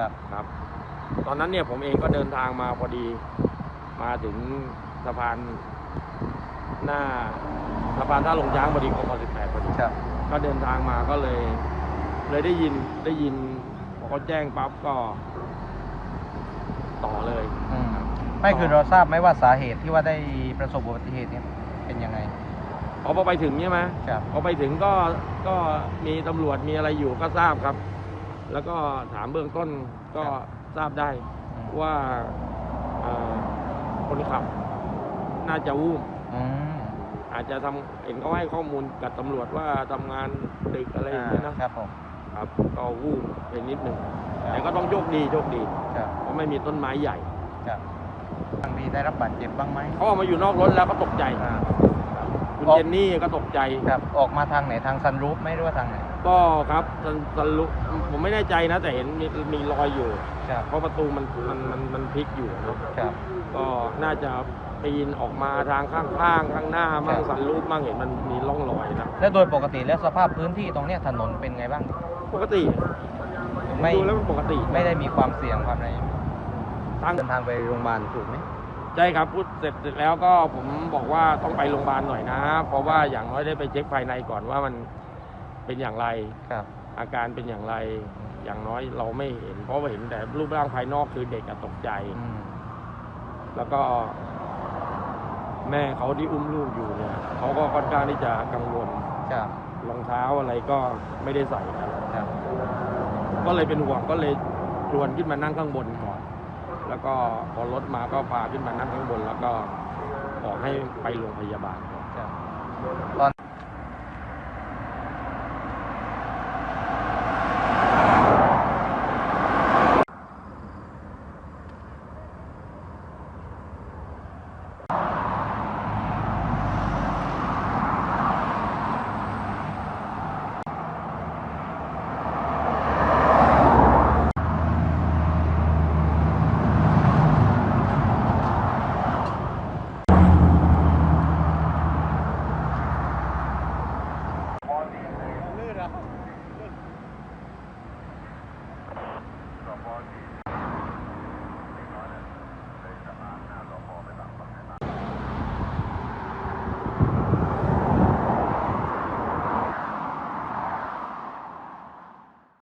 ครับครับ ตอนนั้นเนี่ยผมเองก็เดินทางมาพอดี มาถึงสะพานหน้าสะพานท่าลงช้างพอดีกม18พอดีครับ ก็เดินทางมาก็เลย เลยได้ยินได้ยินพอเขาแจ้งปั๊บก็ ต่อเลย อืมไม่คือเราทราบไหมว่าสาเหตุที่ว่าได้ประสบอุบัติเหตุเนี่ยเป็นยังไง พอไปถึงใช่ไหมครับ พอไปถึงก็ก็มีตำรวจมีอะไรอยู่ก็ทราบครับ แล้วก็ถามเบื้องต้นก็ทราบได้อืมว่าเอ่อคนขับน่าจะวูบอืมอาจจะทำเห็นเขาให้ข้อมูลกับตำรวจว่าทำงานดึกอะไรอย่างเงี้ยนะครับผมครับก็วูบไปนิดหนึ่งครับแต่ก็ต้องโชคดีโชคดีครับเพราะไม่มีต้นไม้ใหญ่ครับทางดีได้รับบาดเจ็บบ้างไหมเขาออกมาอยู่นอกรถแล้วก็ตกใจอ่า คุณออก เจนนี่ก็ตกใจ ครับออกมาทางไหนทางซันรูฟไหมหรือว่าทางไหนก็ครับสันสันลุผมไม่แน่ใจนะ แต่เห็นมีมีรอยอยู่ ครับเพราะประตูมันมันมันมันพลิกอยู่เนอะครับก็น่าจะปีนออกมาทางข้างๆข้างหน้ามั่งสันลูปมั่งเห็นมันมีร่องรอยนะแล้วโดยปกติแล้วสภาพพื้นที่ตรงเนี้ยถนนเป็นไงบ้าง ปกติไม่ดูแล้วมันปกติไม่ได้มีความเสี่ยงความอะไรทางเดินทางไปโรงพยาบาลถูกไหม ใช่ครับพูดเสร็จเสร็จแล้วก็ผมบอกว่าต้องไปโรงพยาบาลหน่อยนะ เพราะว่าอย่างน้อยได้ไปเช็คภายในก่อนว่ามันเป็นอย่างไร ครับ อาการเป็นอย่างไร อย่างน้อยเราไม่เห็น เพราะว่าเห็นแต่รูปร่างภายนอกคือเด็กอะตกใจ อืม แล้วก็ แม่เขาที่อุ้มลูกอยู่เนี่ยเขาก็ค่อนข้างที่จะกังวลครับ รองเท้าอะไรก็ไม่ได้ใส่ครับ ครับ ก็เลยเป็นห่วงก็เลยชวนขึ้นมานั่งข้างบนก่อน แล้วก็พอรถมาก็พาขึ้นมานั่งข้างบน แล้วก็ขอกให้ไปโรงพยาบาล ตอน